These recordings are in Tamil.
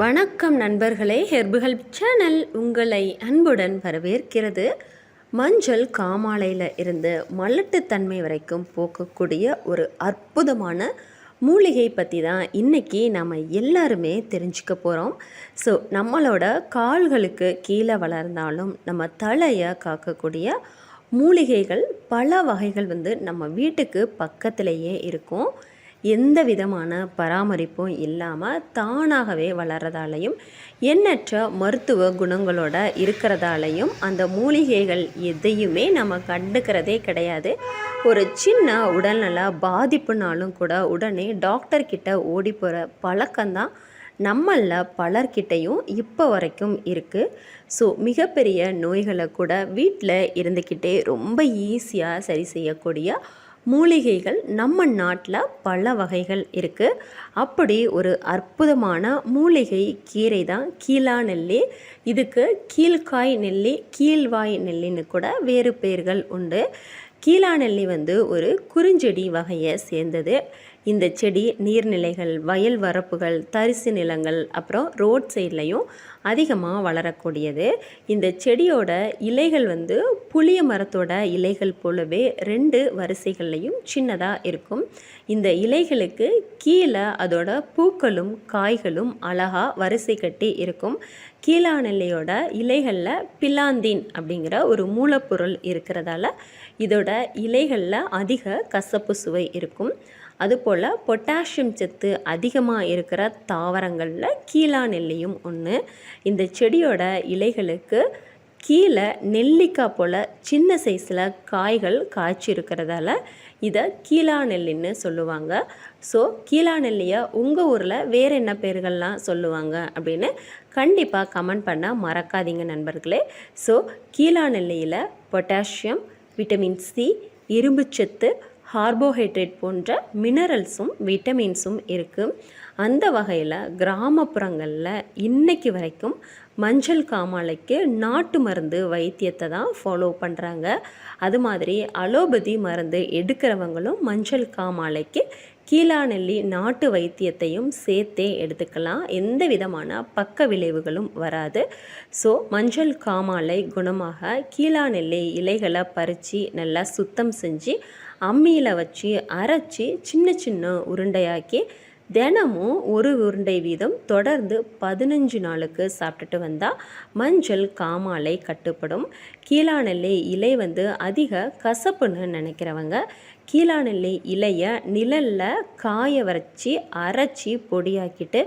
வணக்கம் நண்பர்களே ஹெர்புகள் சேனல் உங்களை அன்புடன் வரவேற்கிறது. மஞ்சள் காமாலையில் இருந்து மலட்டுத்தன்மை வரைக்கும் போக்கக்கூடிய ஒரு அற்புதமான மூலிகை பற்றி தான் இன்றைக்கி நம்ம எல்லாருமே தெரிஞ்சுக்க போகிறோம் ஸோ நம்மளோட கால்களுக்கு கீழே வளர்ந்தாலும் நம்ம தலையை காக்கக்கூடிய மூலிகைகள் பல வகைகள் வந்து நம்ம வீட்டுக்கு பக்கத்திலேயே இருக்கும். எந்த விதமான பராமரிப்பும் இல்லாமல் தானாகவே வளர்றதாலையும் எண்ணற்ற மருத்துவ குணங்களோட இருக்கிறதாலையும் அந்த மூலிகைகள் எதையுமே நம்ம கண்டுக்கிறதே கிடையாது. ஒரு சின்ன உடல்நல பாதிப்புனாலும் கூட உடனே டாக்டர்கிட்ட ஓடி போகிற பழக்கம்தான் நம்மளில் பலர்கிட்டையும் இப்போ வரைக்கும் இருக்குது ஸோ மிகப்பெரிய நோய்களை கூட வீட்டில் இருந்துக்கிட்டே ரொம்ப ஈஸியாக சரி செய்யக்கூடிய மூலிகைகள் நம்ம நாட்டில் பல வகைகள் இருக்குது அப்படி ஒரு அற்புதமான மூலிகை கீரை தான் கீழா நெல்லி. இதுக்கு கீழ்காய் நெல்லி கீழ்வாய் நெல்லின்னு கூட வேறு பெயர்கள் உண்டு. கீழா நெல்லி வந்து ஒரு குறுஞ்செடி வகையை சேர்ந்தது. இந்த செடி நீர்நிலைகள் வயல் வரப்புகள் தரிசு நிலங்கள் அப்புறம் ரோட் சைட்லையும் அதிகமாக வளரக்கூடியது. இந்த செடியோட இலைகள் வந்து புளிய மரத்தோட இலைகள் போலவே ரெண்டு வரிசைகள்லையும் சின்னதாக இருக்கும். இந்த இலைகளுக்கு கீழே அதோட பூக்களும் காய்களும் அழகாக வரிசை கட்டி இருக்கும். கீழாநெல்லையோட இலைகளில் பிலாந்தீன் அப்படிங்கிற ஒரு மூலப்பொருள் இருக்கிறதால இதோட இலைகளில் அதிக கசப்பு சுவை இருக்கும். அதுபோல் பொட்டாசியம் சத்து அதிகமாக இருக்கிற தாவரங்களில் கீழா நெல்லியும் ஒன்று இந்த செடியோட இலைகளுக்கு கீழே நெல்லிக்காய் போல் சின்ன சைஸில் காய்கள் காய்ச்சி இருக்கிறதால இதை கீழா நெல்லின்னு சொல்லுவாங்க. ஸோ கீழா நெல்லியை உங்கள் ஊரில் வேறு என்ன பேர்கள்லாம் சொல்லுவாங்க அப்படின்னு கண்டிப்பாக கமெண்ட் பண்ண மறக்காதீங்க நண்பர்களே. ஸோ கீழா நெல்லியில் பொட்டாசியம் விட்டமின் சி இரும்புச்சத்து கார்போஹைட்ரேட் போன்ற மினரல்ஸும் விட்டமின்ஸும் இருக்குது அந்த வகையில் கிராமப்புறங்களில் இன்னைக்கு வரைக்கும் மஞ்சள் காமாலைக்கு நாட்டு மருந்து வைத்தியத்தை தான் ஃபாலோ பண்ணுறாங்க அது மாதிரி அலோபதி மருந்து எடுக்கிறவங்களும் மஞ்சள் காமாலைக்கு கீழாநெல்லி நாட்டு வைத்தியத்தையும் சேர்த்தே எடுத்துக்கலாம். எந்த விதமான பக்க விளைவுகளும் வராது. ஸோ மஞ்சள் காமாலை குணமாக கீழாநெல்லி இலைகளை பறித்து நல்லா சுத்தம் செஞ்சு அம்மியில் வச்சு அரைச்சி சின்ன சின்ன உருண்டையாக்கி தினமும் ஒரு உருண்டை வீதம் தொடர்ந்து பதினஞ்சு நாளுக்கு சாப்பிட்டுட்டு வந்தால் மஞ்சள் காமாலை கட்டுப்படும். கீழாநெல்லி இலை வந்து அதிக கசப்புன்னு நினைக்கிறவங்க கீழாநெல்லி இலையை நிழலில் காய வரைச்சி அரைச்சி பொடியாக்கிட்டு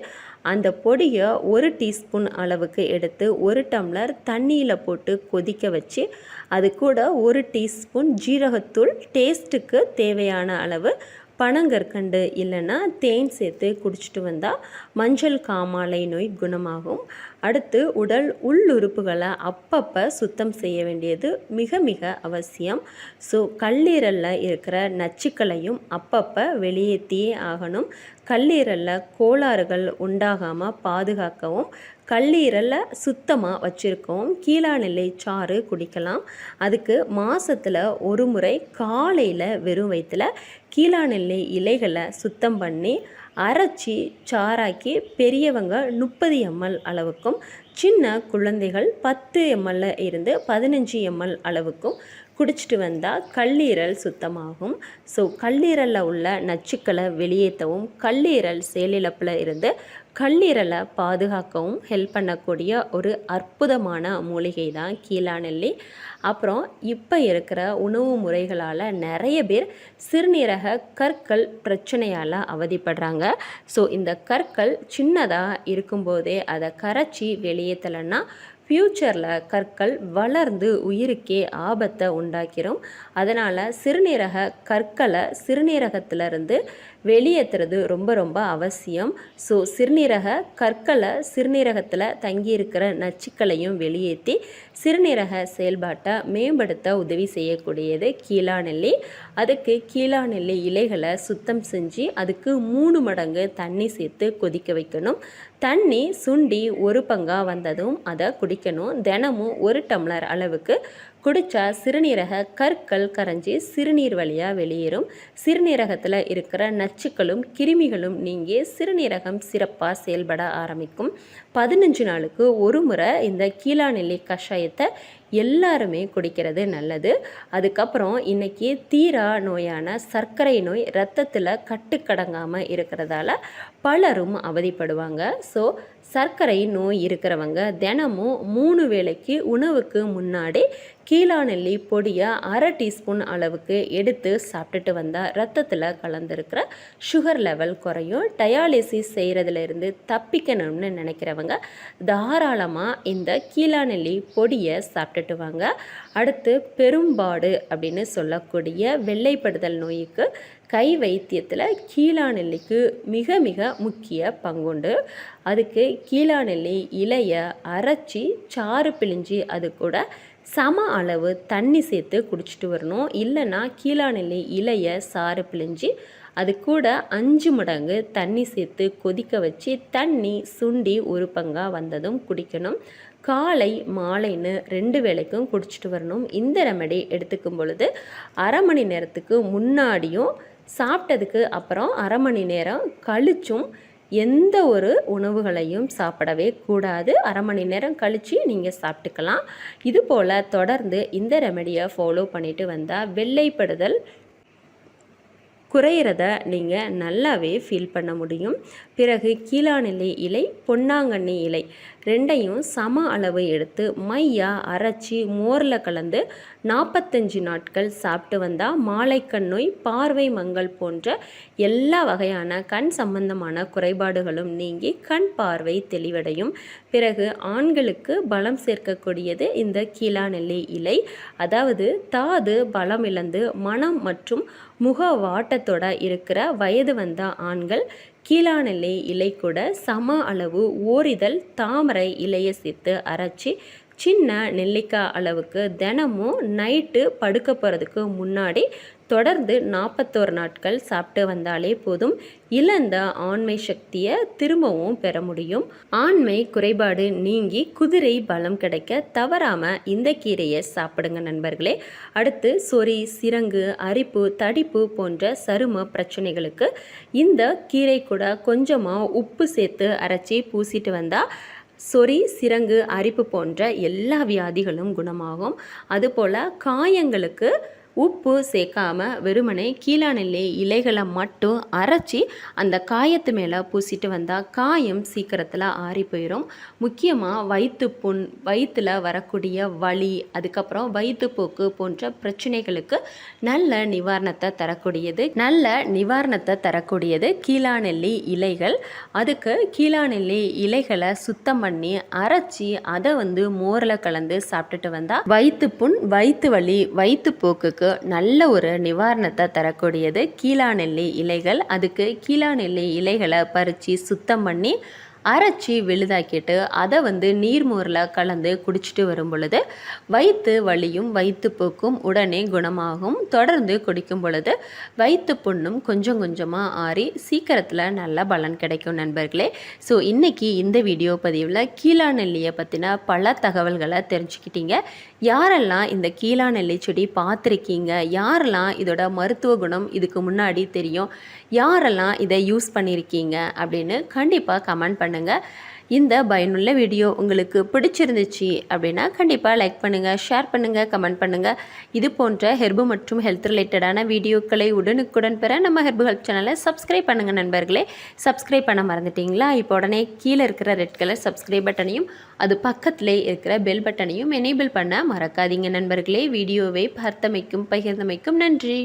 அந்த பொடியை ஒரு டீஸ்பூன் அளவுக்கு எடுத்து ஒரு டம்ளர் தண்ணியில் போட்டு கொதிக்க வச்சு அது கூட ஒரு டீஸ்பூன் ஜீரகத்தூள் டேஸ்ட்டுக்கு தேவையான அளவு பனங்கற்கண்டு இல்லைன்னா தேன் சேர்த்து குடிச்சிட்டு வந்தால் மஞ்சள் காமாலை நோய் குணமாகும். அடுத்து உடல் உள்ளுறுப்புகளை அப்பப்போ சுத்தம் செய்ய வேண்டியது மிக மிக அவசியம். ஸோ கல்லீரலில் இருக்கிற நச்சுக்களையும் அப்பப்போ வெளியேற்றியே ஆகணும். கல்லீரலில் கோளாறுகள் உண்டாகாமல் பாதுகாக்கவும் கல்லீரலை சுத்தமாக வச்சுருக்கோம் கீழாநிலை சாறு குடிக்கலாம். அதுக்கு மாதத்தில் ஒரு முறை காலையில் வெறும் வயிற்றில் கீழாநிலை இலைகளை சுத்தம் பண்ணி அரைச்சி சாராக்கி பெரியவங்க முப்பது எம்எல் அளவுக்கும் சின்ன குழந்தைகள் பத்து எம்எல்ல இருந்து பதினஞ்சு எம்எல் அளவுக்கும் குடிச்சிட்டு வந்தால் கல்லீரல் சுத்தமாகும். ஸோ கல்லீரலில் உள்ள நச்சுக்களை வெளியேற்றவும் கல்லீரல் செயலிழப்பில் இருந்து கல்லீரலை பாதுகாக்கவும் ஹெல்ப் பண்ணக்கூடிய ஒரு அற்புதமான மூலிகை தான் கீழாநெல்லி. அப்புறம் இப்போ இருக்கிற உணவு முறைகளால் நிறைய பேர் சிறுநீரக கற்கள் பிரச்சனையால் அவதிப்படுறாங்க. ஸோ இந்த கற்கள் சின்னதாக இருக்கும்போதே அதை கரைச்சி வெளியேற்றலைன்னா ஃப்யூச்சரில் கற்கள் வளர்ந்து உயிருக்கே ஆபத்தை உண்டாக்கிரும். அதனால் சிறுநீரக கற்களை சிறுநீரகத்திலிருந்து வெளியேற்றுறது ரொம்ப ரொம்ப அவசியம். ஸோ சிறுநீரக கற்களை சிறுநீரகத்தில் தங்கியிருக்கிற நச்சுக்களையும் வெளியேற்றி சிறுநீரக செயல்பாட்டை மேம்படுத்த உதவி செய்யக்கூடியது கீழாநெல்லி அதுக்கு கீழாநெல்லி இலைகளை சுத்தம் செஞ்சு அதுக்கு மூணு மடங்கு தண்ணி சேர்த்து கொதிக்க வைக்கணும். தண்ணி சுண்டி ஒரு பங்காக வந்ததும் அதை குடிக்கணும். தினமும் ஒரு டம்ளர் அளவுக்கு குடித்தா சிறுநீரக கற்கள் கரைஞ்சி சிறுநீர் வழியாக வெளியேறும். சிறுநீரகத்தில் இருக்கிற நச்சுக்களும் கிருமிகளும் நீங்கி சிறுநீரகம் சிறப்பாக செயல்பட ஆரம்பிக்கும். பதினஞ்சு நாளுக்கு ஒரு முறை இந்த கீழாநெல்லி கஷாயத்தை எல்லாருமே குடிக்கிறது நல்லது. அதுக்கப்புறம் இன்றைக்கி தீரா நோயான சர்க்கரை நோய் ரத்தத்தில் கட்டுக்கடங்காமல் இருக்கிறதால பலரும் அவதிப்படுவாங்க. ஸோ சர்க்கரை நோய் இருக்கிறவங்க தினமும் மூணு வேளைக்கு உணவுக்கு முன்னாடி கீழாநெல்லி பொடியை அரை டீஸ்பூன் அளவுக்கு எடுத்து சாப்பிட்டுட்டு வந்தால் ரத்தத்தில் கலந்துருக்கிற சுகர் லெவல் குறையும். டயாலிசிஸ் செய்கிறதுலேருந்து தப்பிக்கணும்னு நினைக்கிறவங்க தாராளமாக இந்த கீழாநெல்லி பொடியை சாப்பிட்டுட்டு வாங்க அடுத்து பெரும்பாடு அப்படின்னு சொல்லக்கூடிய வெள்ளைப்படுதல் நோய்க்கு கை வைத்தியத்தில் கீழாநெல்லிக்கு மிக மிக முக்கிய பங்குண்டு. அதுக்கு கீழாநெல்லி இலையை அரைச்சி சாறு பிழிஞ்சி அது கூட சம அளவு தண்ணி சேர்த்து குடிச்சிட்டு வரணும். இல்லைன்னா கீழாநெல்லி இலையை சாறு பிழிஞ்சி அது கூட அஞ்சு மடங்கு தண்ணி சேர்த்து கொதிக்க வச்சு தண்ணி சுண்டி ஒரு பங்காக வந்ததும் குடிக்கணும். காலை மாலைன்னு ரெண்டு வேளைக்கும் குடிச்சிட்டு வரணும். இந்த ரெமெடி எடுத்துக்கும் பொழுது அரை மணி நேரத்துக்கு முன்னாடியும் சாப்பிட்டதுக்கு அப்புறம் அரை மணி நேரம் கழிச்சும் எந்த ஒரு உணவுகளையும் சாப்பிடவே கூடாது. அரை மணி நேரம் கழித்து நீங்கள் சாப்பிட்டுக்கலாம். இது போல் தொடர்ந்து இந்த ரெமெடியை ஃபாலோ பண்ணிட்டு வந்தால் வெள்ளைப்படுதல் குறையிறத நீங்கள் நல்லாவே ஃபீல் பண்ண முடியும். பிறகு கீழாநிலை இலை பொன்னாங்கண்ணி இலை ரெண்டையும் சம அளவு எடுத்து மையா அரைச்சி மோரில் கலந்து நாற்பத்தஞ்சு நாட்கள் சாப்பிட்டு வந்தால் மாலைக்கண் நோய் பார்வை மங்கள் போன்ற எல்லா வகையான கண் சம்பந்தமான குறைபாடுகளும் நீங்கி கண் பார்வை தெளிவடையும். பிறகு ஆண்களுக்கு பலம் சேர்க்கக்கூடியது இந்த கீழாநெல்லி இலை. அதாவது தாது பலம் இழந்து மனம் மற்றும் முக வாட்டத்தோட இருக்கிற வயது வந்த ஆண்கள் கீழாநெல்லி இலை கூட சம அளவு ஓரிதழ் தாமரை இலையை சேர்த்து அரைச்சி சின்ன நெல்லிக்காய் அளவுக்கு தினமும் நைட்டு படுக்க போகிறதுக்கு முன்னாடி தொடர்ந்து நாற்பத்தோரு நாட்கள் சாப்பிட்டு வந்தாலே போதும். இழந்த ஆண்மை சக்தியை திரும்பவும் பெற முடியும். ஆண்மை குறைபாடு நீங்கி குதிரை பலம் கிடைக்க தவறாமல் இந்த கீரையை சாப்பிடுங்க நண்பர்களே. அடுத்து சொறி சிரங்கு அரிப்பு தடிப்பு போன்ற சரும பிரச்சனைகளுக்கு இந்த கீரை கூட கொஞ்சமாக உப்பு சேர்த்து அரைச்சி பூசிட்டு வந்தால் சொறி சிரங்கு அரிப்பு போன்ற எல்லா வியாதிகளும் குணமாகும். அதுபோல் காயங்களுக்கு உப்பு சேர்க்காம வெறுமனே கீழாநெல்லி இலைகளை மட்டும் அரைச்சி அந்த காயத்து மேலே பூசிட்டு வந்தால் காயம் சீக்கிரத்தில் ஆறி போயிடும் முக்கியமாக வயிற்று புண் வயிற்றில் வரக்கூடிய வலி அதுக்கப்புறம் வயிற்றுப்போக்கு போன்ற பிரச்சனைகளுக்கு நல்ல நிவாரணத்தை தரக்கூடியது. நல்ல நிவாரணத்தை தரக்கூடியது கீழாநெல்லி இலைகள். அதுக்கு கீழாநெல்லி இலைகளை சுத்தம் பண்ணி அரைச்சி அதை வந்து மோரில் கலந்து சாப்பிட்டுட்டு வந்தால் வயிற்று புண் வயிற்று வலி நமக்கு நல்ல ஒரு நிவாரணத்தை தரக்கூடியது. கீழாநெல்லி இலைகள். அதுக்கு கீழாநெல்லி இலைகளை பறித்து சுத்தம் பண்ணி அரைச்சி விழுதாக்கிட்டு அதை வந்து நீர்மோரில் கலந்து குடிச்சிட்டு வரும் பொழுது வயிற்று வலியும் வயிற்றுப்போக்கும் உடனே குணமாகும். தொடர்ந்து குடிக்கும் பொழுது வயிற்று புண்ணும் கொஞ்சம் கொஞ்சமாக ஆறி சீக்கிரத்தில் நல்ல பலன் கிடைக்கும் நண்பர்களே. ஸோ இன்றைக்கி இந்த வீடியோ பதிவில் கீழாநெல்லியை பற்றின பல தகவல்களை தெரிஞ்சுக்கிட்டீங்க. யாரெல்லாம் இந்த கீழாநெல்லி செடி பார்த்துருக்கீங்க? யாரெல்லாம் இதோட மருத்துவ குணம் இதுக்கு முன்னாடி தெரியும்? யாரெல்லாம் இதை யூஸ் பண்ணியிருக்கீங்க அப்படின்னு கண்டிப்பாக கமெண்ட் பண்ணுங்கள் இந்த பயனுள்ள வீடியோ உங்களுக்கு பிடிச்சிருந்துச்சு அப்படின்னா கண்டிப்பாக லைக் பண்ணுங்கள் ஷேர் பண்ணுங்கள் கமெண்ட் பண்ணுங்கள் இது போன்ற ஹெர்பு மற்றும் ஹெல்த் ரிலேட்டடான வீடியோக்களை உடனுக்குடன் பெற நம்ம ஹெர்பு ஹெல்ப் சேனலை சப்ஸ்கிரைப் பண்ணுங்கள் நண்பர்களே. சப்ஸ்கிரைப் பண்ண மறந்துட்டிங்களா? இப்போ உடனே கீழே இருக்கிற ரெட் கலர் சப்ஸ்கிரைப் பட்டனையும் அது பக்கத்திலே இருக்கிற பெல் பட்டனையும் எனேபிள் பண்ண மறக்காதீங்க நண்பர்களே. வீடியோவை பார்த்தமைக்கும் பகிர்ந்தமைக்கும் நன்றி.